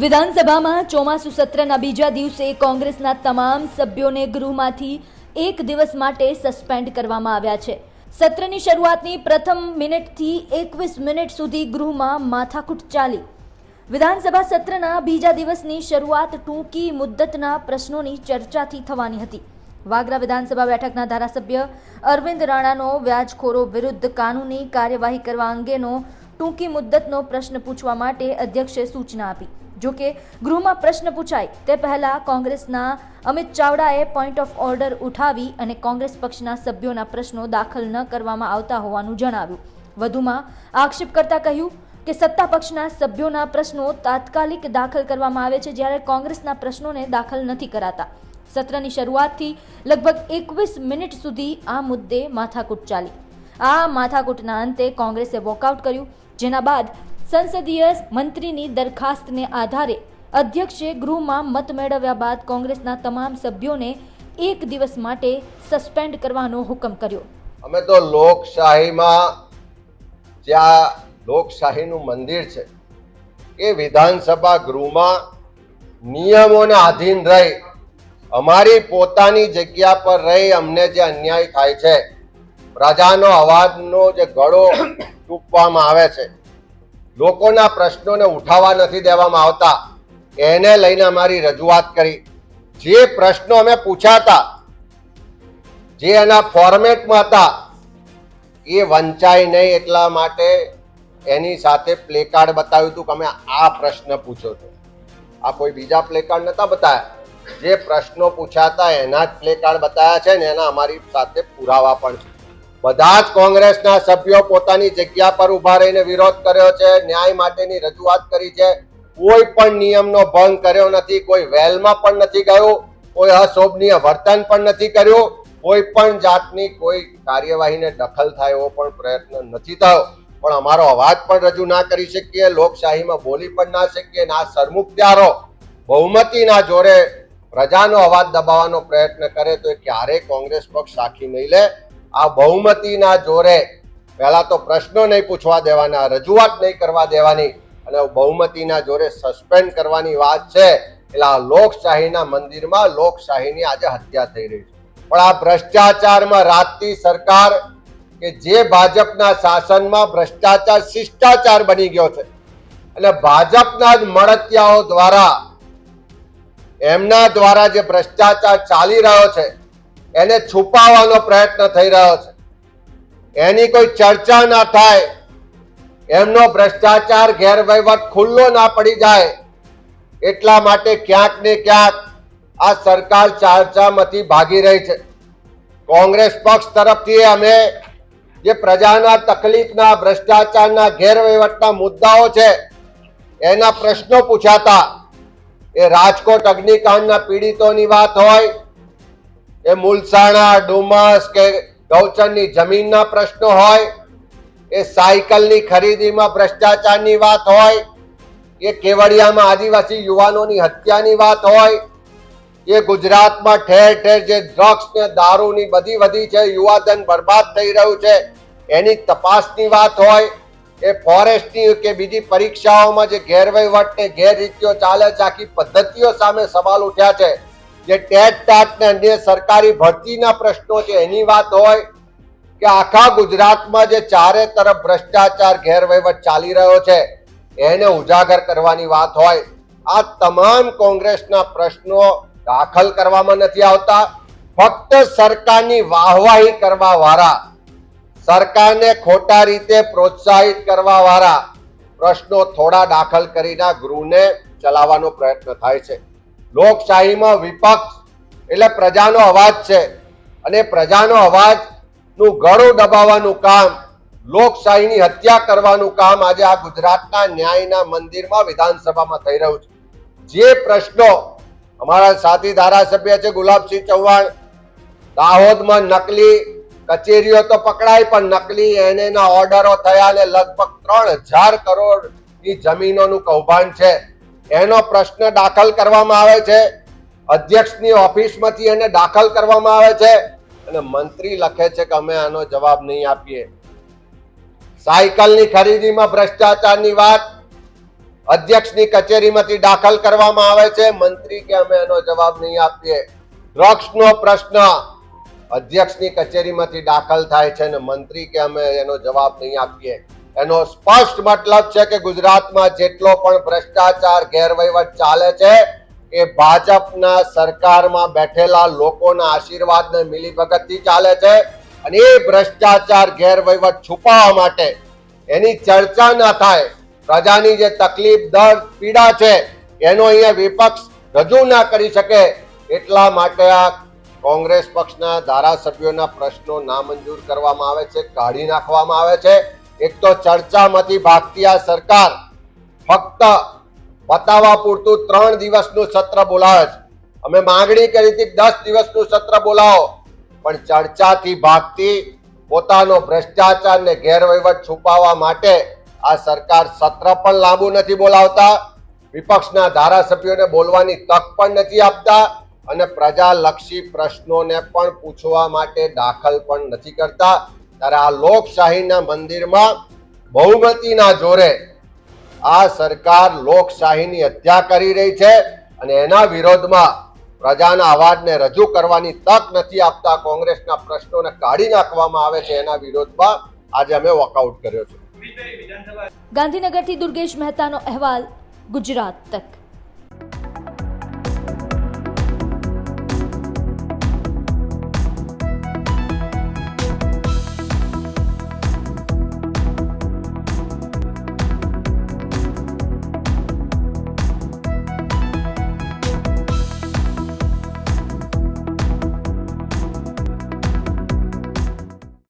વિધાનસભામાં ચોમાસુ સત્રના બીજા દિવસે કોંગ્રેસના તમામ સભ્યોને ગૃહમાંથી એક દિવસ માટે સસ્પેન્ડ કરવામાં આવ્યા છે. સત્રની શરૂઆતની પ્રથમ મિનિટથી એકવીસ મિનિટ સુધી ગૃહમાં માથાકૂટ ચાલી. વિધાનસભા સત્રના બીજા દિવસની શરૂઆત ટૂંકી મુદ્દતના પ્રશ્નોની ચર્ચાથી થવાની હતી. વાગરા વિધાનસભા બેઠકના ધારાસભ્ય અરવિંદ રાણાનો વ્યાજખોરો વિરુદ્ધ કાનૂની કાર્યવાહી કરવા અંગેનો ટૂંકી મુદ્દતનો પ્રશ્ન પૂછવા માટે અધ્યક્ષે સૂચના આપી. જોકે ગૃહમાં પ્રશ્ન પૂછાય તે પહેલા કોંગ્રેસના અમિત ચાવડાએ પોઈન્ટ ઓફ ઓર્ડર ઉઠાવી અને કોંગ્રેસ પક્ષના સભ્યોના પ્રશ્નો દાખલ ન કરવામાં આવતા હોવાનું જણાવ્યું. વધુમાં આક્ષેપ કરતા કહ્યું કે સત્તા પક્ષના સભ્યોના પ્રશ્નો તાત્કાલિક દાખલ કરવામાં આવે છે જ્યારે કોંગ્રેસના પ્રશ્નોને દાખલ નથી કરાતા. સત્રની શરૂઆતથી લગભગ એકવીસ મિનિટ સુધી આ મુદ્દે માથાકૂટ ચાલી. આ માથાકૂટના અંતે કોંગ્રેસે વોકઆઉટ કર્યું. જેના બાદ સંસદીય મંત્રીની દરખાસ્તને આધારે અધ્યક્ષે ગૃહમાં મત મેળવ્યા બાદ કોંગ્રેસના તમામ સભ્યોને એક દિવસ માટે સસ્પેન્ડ કરવાનો હુકમ કર્યો. અમે તો લોકશાહીમાં, જ્યાં લોકશાહીનું મંદિર છે, એ વિધાનસભા ગૃહમાં નિયમોને આધીન રહી, અમારી પોતાની જગ્યા પર રહી અમને જે અન્યાય થાય છે પ્રજાનો અવાજનો જે ગળો ટૂંકવામાં આવે છે, લોકોના પ્રશ્નોને ઉઠાવવા નથી દેવામાં આવતા, એને લઈને અમારી રજૂઆત કરી. જે પ્રશ્નો અમે પૂછ્યા હતા જે એના ફોર્મેટમાં હતા, એ વંચાય નહીં એટલા માટે એની સાથે પ્લેકાર્ડ બતાવ્યું હતું કે અમે આ પ્રશ્ન પૂછો છો. આ કોઈ બીજા પ્લેકાર્ડ નહોતા બતાવ્યા જે પ્રશ્નો પૂછાતા એના જ પ્લેકાર્ડ બતાવ્યા છે ને એના અમારી સાથે પુરાવા પણ છે. બધા જ કોંગ્રેસના સભ્યો પોતાની જગ્યા પર ઊભા રહીને વિરોધ કર્યો છે, ન્યાય માટેની રજૂઆત કરી છે. કોઈ પણ નિયમનો ભંગ કર્યો નથી, કોઈ વેલમાં પણ નથી ગયું, કોઈ અશોભનીય વર્તન પણ નથી કર્યું, કોઈ પણ જાતની કોઈ કાર્યવાહીને દખલ થાય એવો પણ પ્રયત્ન નથી થયો. પણ અમારો અવાજ પણ રજૂ ના કરી શકીએ, લોકશાહીમાં બોલી પણ ના શકીએ ના સરમુખત્યારો બહુમતીના જોરે પ્રજાનો અવાજ દબાવવાનો પ્રયત્ન કરે તો એ ક્યારેય કોંગ્રેસ પક્ષ સાખી નહીં લે. આ બહુમતીના જોરે પહેલા તો પ્રશ્નો નહીં પૂછવા દેવાના, રજૂઆત નહીં કરવા દેવાની અને બહુમતીના જોરે સસ્પેન્ડ કરવાની વાત છે. એટલે આ લોકશાહીના મંદિરમાં લોકશાહીની આજે હત્યા થઈ રહી છે. પણ આ ભ્રષ્ટાચારમાં રાજતી સરકાર કે જે ભાજપના શાસનમાં ભ્રષ્ટાચાર શિષ્ટાચાર બની ગયો છે. એટલે ભાજપના જ મળતિયાઓ દ્વારા, એમના દ્વારા જે ભ્રષ્ટાચાર ચાલી રહ્યો છે એને છુપાવવાનો પ્રયત્ન થઈ રહ્યો છે. એની કોઈ ચર્ચા ના થાય. એમનો ભ્રષ્ટાચાર ગેરવહીવટ ખુલ્લો ના પડી જાય. એટલા માટે ક્યાંક ને ક્યાંક આ સરકાર ચર્ચામાંથી ભાગી રહી છે. કોંગ્રેસ પક્ષ તરફથી અમે જે પ્રજાના તકલીફના, ભ્રષ્ટાચારના ગેરવહીવટના મુદ્દાઓ છે, એના પ્રશ્નો પૂછાતા, એ રાજકોટ અગ્નિકાંડના પીડિતોની વાત હોય એ મુલસાણા, ડુમસ કે ગૌચરની જમીનના પ્રશ્નો હોય, એ સાયકલની ખરીદીમાં ભ્રષ્ટાચારની વાત હોય, એ કેવડિયામાં આદિવાસી યુવાનોની હત્યાની વાત હોય, એ ગુજરાતમાં ઠેર ઠેર જે ડ્રગ્સ ને દારૂની બધી વધી છે, યુવાધન બરબાદ થઈ રહ્યું છે, એની તપાસની વાત હોય, એ ફોરેસ્ટની કે બીજી પરીક્ષાઓમાં જે ગેરવહીવટ ને ગેરરીતિઓ ચાલે છે, આખી પદ્ધતિઓ સામે સવાલ ઉઠ્યા છે. જે ટેટ ટાટ ને અન્ય સરકારી ભરતીના પ્રશ્નો છે, એની વાત હોય કે આખા ગુજરાતમાં જે ચારે તરફ ભ્રષ્ટાચાર ગેરવહીવટ ચાલી રહ્યો છે, એને ઉજાગર કરવાની વાત હોય. આ તમામ કોંગ્રેસના પ્રશ્નો દાખલ કરવામાં નથી આવતા. ફક્ત સરકારની વાહવાહી કરવા વાળા સરકારને ખોટા રીતે પ્રોત્સાહિત કરવા વાળા પ્રશ્નો થોડા દાખલ કરીને ગૃહને ચલાવવાનો પ્રયત્ન થાય છે. લોકશાહીમાં વિપક્ષ, એટલે પ્રજાનો અવાજ છે. અને પ્રજાનો અવાજનું ગળું દબાવવાનું કામ, લોકશાહીની હત્યા કરવાનું કામ આજે આ ગુજરાતના ન્યાયના મંદિરમાં વિધાનસભામાં થઈ રહ્યું છે. જે પ્રશ્નો અમારા સાથી ધારાસભ્ય છે ગુલાબસિંહ ચૌહાણ, દાહોદમાં નકલી કચેરીઓ તો પકડાય, પણ નકલી એને ઓર્ડરો થયા અને લગભગ ત્રણ હજાર કરોડની જમીનોનું કૌભાંડ છે. એનો પ્રશ્ન દાખલ કરવામાં આવે છે. અધ્યક્ષની ઓફિસમાંથી એને દાખલ કરવામાં આવે છે અને મંત્રી લખે છે કે અમે આનો જવાબ નહીં આપીએ. સાયકલની ખરીદીમાં ભ્રષ્ટાચારની વાત અધ્યક્ષની કચેરીમાંથી દાખલ કરવામાં આવે છે. મંત્રી કે અમે એનો જવાબ નહીં આપીએ. ડ્રગ્સનો પ્રશ્ન અધ્યક્ષની કચેરીમાંથી દાખલ થાય છે અને મંત્રી કે અમે એનો જવાબ નહીં આપીએ. એનો સ્પષ્ટ મતલબ છે કે ગુજરાતમાં જેટલો પણ ભ્રષ્ટાચાર ગેરવહીવટ ચાલે છે, એ ભાજપના સરકારમાં બેઠેલા લોકોના આશીર્વાદને મિલીભગતથી ચાલે છે અને એ ભ્રષ્ટાચાર ગેરવહીવટ છુપાવવા માટે એની ચર્ચા ના થાય. પ્રજાની જે તકલીફ દર્દ પીડા છે, એનો અહીંયા વિપક્ષ રજૂ ના કરી શકે એટલા માટે આ કોંગ્રેસ પક્ષના ધારાસભ્યોના પ્રશ્નો નામંજૂર કરવામાં આવે છે, કાઢી નાખવામાં આવે છે. એક તો ચર્ચામાંથી ભાગતી આ સરકાર ફક્ત બતાવવા પૂરતું ત્રણ દિવસનું સત્ર બોલાવે છે. અમે માંગણી કરી હતી દસ દિવસનું સત્ર બોલાવો, પણ ચર્ચાથી ભાગતી પોતાનો ભ્રષ્ટાચાર ને ગેરવહીવટ છુપાવવા માટે આ સરકાર સત્ર પણ લાંબુ નથી બોલાવતા, વિપક્ષના ધારાસભ્યોને બોલવાની તક પણ નથી આપતા અને પ્રજાલક્ષી પ્રશ્નોને પણ પૂછવા માટે દાખલ પણ નથી કરતા. ત્યારે આ લોકશાહીના મંદિરમાં બહુમતીના જોરે આ સરકાર લોકશાહીની હત્યા કરી રહી છે અને એના વિરોધમાં પ્રજાના અવાજને રજૂ કરવાની તક નથી આપતા કોંગ્રેસના પ્રશ્નોને કાઢી નાખવામાં આવે છે એના વિરોધમાં આજે અમે વોકઆઉટ કર્યો છે. ગાંધીનગરથી દુર્ગેશ મહેતાનો અહેવાલ ગુજરાત તક.